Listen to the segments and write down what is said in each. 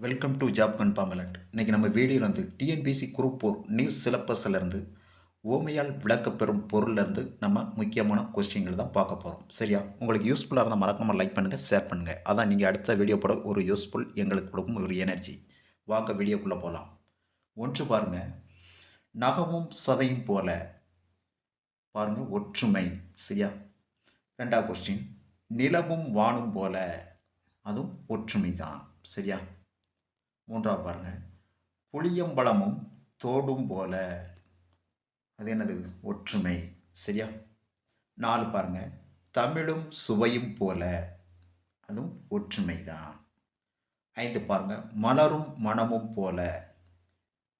Welcome to job confirm alert இன்றைக்கி நம்ம வீடியோவில் வந்து டிஎன்பிசி குரூப் ஃபோர் நியூஸ் சிலபஸ்லேருந்து ஓமையால் விளக்கப்பெறும் பொருள்லேருந்து நம்ம முக்கியமான கொஸ்டின்கள் தான் பார்க்க போகிறோம் சரியா? உங்களுக்கு யூஸ்ஃபுல்லாக இருந்தால் மறக்காமல் லைக் பண்ணுங்கள் ஷேர் பண்ணுங்கள் அதான் நீங்கள் அடுத்த வீடியோ போட ஒரு யூஸ்ஃபுல் எங்களுக்கு கொடுக்கும் ஒரு எனர்ஜி வாங்க வீடியோக்குள்ளே போகலாம் ஒன்று பாருங்கள் நகமும் சதையும் போல பாருங்கள் ஒற்றுமை. சரியா? ரெண்டாவது கொஸ்டின் நிலவும் வானும் போல அதுவும் ஒற்றுமை தான் சரியா? மூன்றாவது பாருங்க. புளியம்பழமும் தோடும் போல. அது என்னது? ஒற்றுமை. சரியா? நாலு பாருங்க. தமிழும் சுவையும் போல. அதுவும் ஒற்றுமை தான். ஐந்து பாருங்க. மலரும் மனமும் போல.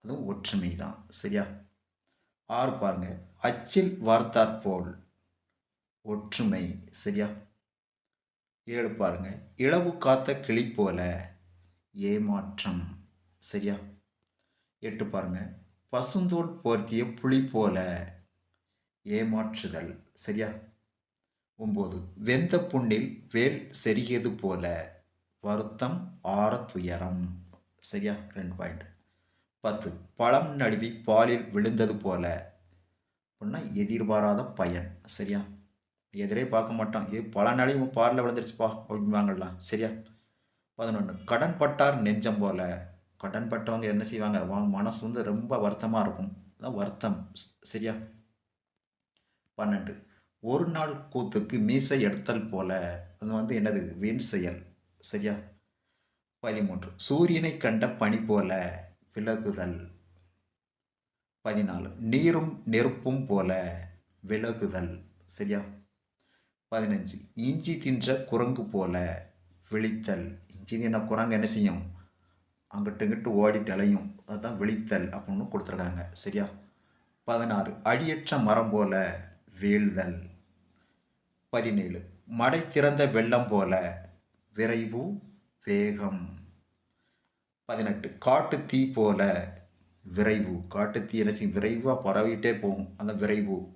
அதுவும் ஒற்றுமை தான். சரியா? ஆறு பாருங்க. அச்சில் வார்த்தாற் போல். ஒற்றுமை. சரியா? ஏழு பாருங்க. இளவு காத்த கிளி போல. ஏமாற்றம். சரியா? எட்டு பாருங்கள் பசுந்தோல் போர்த்திய புலி போல ஏமாற்றுதல். சரியா? ஒம்பது. வெந்த புண்ணில் வேல் செருகியது போல வருத்தம் ஆற துயரம். சரியா? ரெண்டு பாயிண்ட். பத்து. பழம் நழுவி பாலில் விழுந்தது போல அப்படின்னா எதிர்பாராத பயன். சரியா? எதிரே பார்க்க மாட்டோம். இது பல நழுவி பாலில் விழுந்துருச்சுப்பா அப்படிம்பாங்கல்ல சரியா? பதினொன்று கடன் பட்டார் நெஞ்சம் போல. கடன் பட்டவங்க என்ன செய்வாங்க? அவங்க மனசு வந்து ரொம்ப வருத்தமாக இருக்கும். அதான் வருத்தம். சரியா? பன்னெண்டு. ஒரு நாள் கூத்துக்கு மீசை எடுத்தல் போல. அது வந்து என்னது? வீண் செயல். சரியா? பதிமூன்று. சூரியனை கண்ட பனி போல விலகுதல். பதினாலு. நீரும் நெருப்பும் போல விலகுதல். சரியா? பதினஞ்சு. இஞ்சி தின்ற குரங்கு போல விழித்தல். இன்ஜினியனை குரங்கு என்ன செய்யும்? அங்கிட்டு இங்கிட்டு ஓடிட்டு அலையும் அதுதான் விழித்தல் அப்படின்னு கொடுத்துருக்காங்க. சரியா? பதினாறு. அடியற்ற மரம் போல வீழ்தல். பதினேழு. மடை திறந்த வெள்ளம் போல விரைவு வேகம். பதினெட்டு. காட்டு தீ போல விரைவு. காட்டு தீ என்ன செய்யும்? விரைவாக பரவிட்டே போகும். அந்த விரைவு.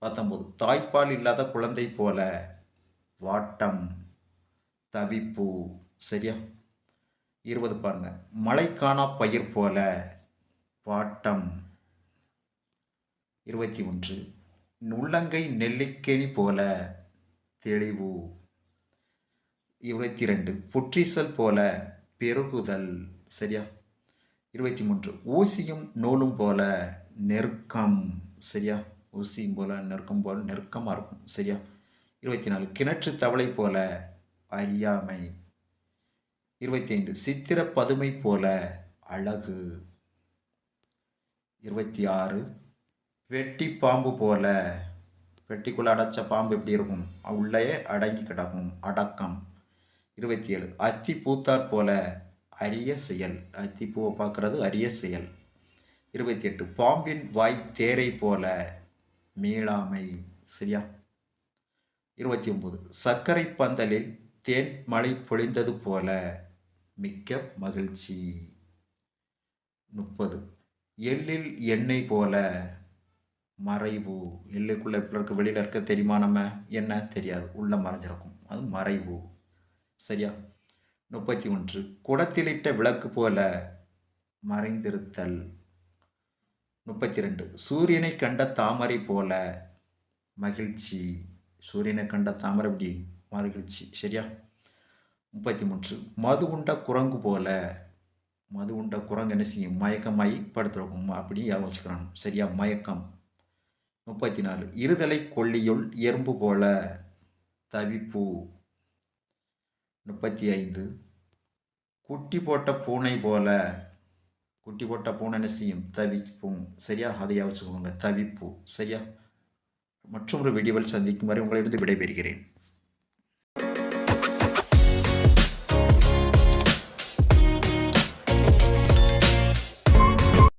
பத்தொம்போது தாய்ப்பால் இல்லாத குழந்தை போல வாட்டம். தவிப்பு. சரியா? இருபது பாருங்க. மழை காணா பயிர் போல பாட்டம். இருபத்தி ஒன்று. உள்ளங்கை நெல்லிக்கேணி போல தெளிவு. இருபத்தி ரெண்டு புற்றிசல் போல பெருகுதல். சரியா? இருபத்தி மூன்று. ஊசியும் நூலும் போல நெருக்கம். சரியா? ஊசியும் போல நெருக்கம் போல நெருக்கமாக இருக்கும். சரியா? இருபத்தி நாலு. கிணற்று தவளை போல அறியாமை. இருபத்தி ஐந்து சித்திர பதுமை போல அழகு. இருபத்தி ஆறு வெட்டி பாம்பு போல. வெட்டிக்குள்ள அடைச்ச பாம்பு எப்படி இருக்கும்? உள்ளேயே அடங்கி கிடக்கும் அடக்கம். இருபத்தி ஏழு அத்தி பூத்தார் போல அரிய செயல். அத்தி பூவை பார்க்குறது அரிய செயல். இருபத்தி எட்டு பாம்பின் வாய் தேரை போல மீளாமை சரியா? இருபத்தி ஒம்பது சர்க்கரை பந்தலில் தேன் மழை பொழிந்தது போல மிக்க மகிழ்ச்சி. முப்பது. எள்ளில் எண்ணெய் போல மறைவு. எள்ளுக்குள்ளே எப்படி வெளியில் இருக்க தெரியுமா நம்ம? என்ன? தெரியாது. உள்ள மறைஞ்சிருக்கும். அது மறைவு. சரியா? முப்பத்தி ஒன்று. குடத்திலிட்ட விளக்கு போல மறைந்திருத்தல். முப்பத்தி ரெண்டு. சூரியனை கண்ட தாமரை போல மகிழ்ச்சி. சூரியனை கண்ட தாமரை எப்படி? மகிழ்ச்சி சரியா? முப்பத்தி மூன்று மது உண்ட குரங்கு போல. மது உண்ட குரங்கு என்ன செய்யும்? மயக்கமாயி படுத்துருக்கும். அப்படி ஞாபகம் வச்சுக்கிறான் சரியா? மயக்கம். முப்பத்தி நாலு இருதலை கொல்லியுள் எறும்பு போல. தவிப்பு. முப்பத்தி ஐந்து குட்டி போட்ட பூனை போல. குட்டி போட்ட பூனை என்ன செய்யும்? தவிப்பும். சரியா? அதை ஞாபகம் தவிப்பு. சரியா? மற்றொரு வீடியோவில் சந்திக்கும் வரை உங்களிடம் விடைபெறுகிறேன்.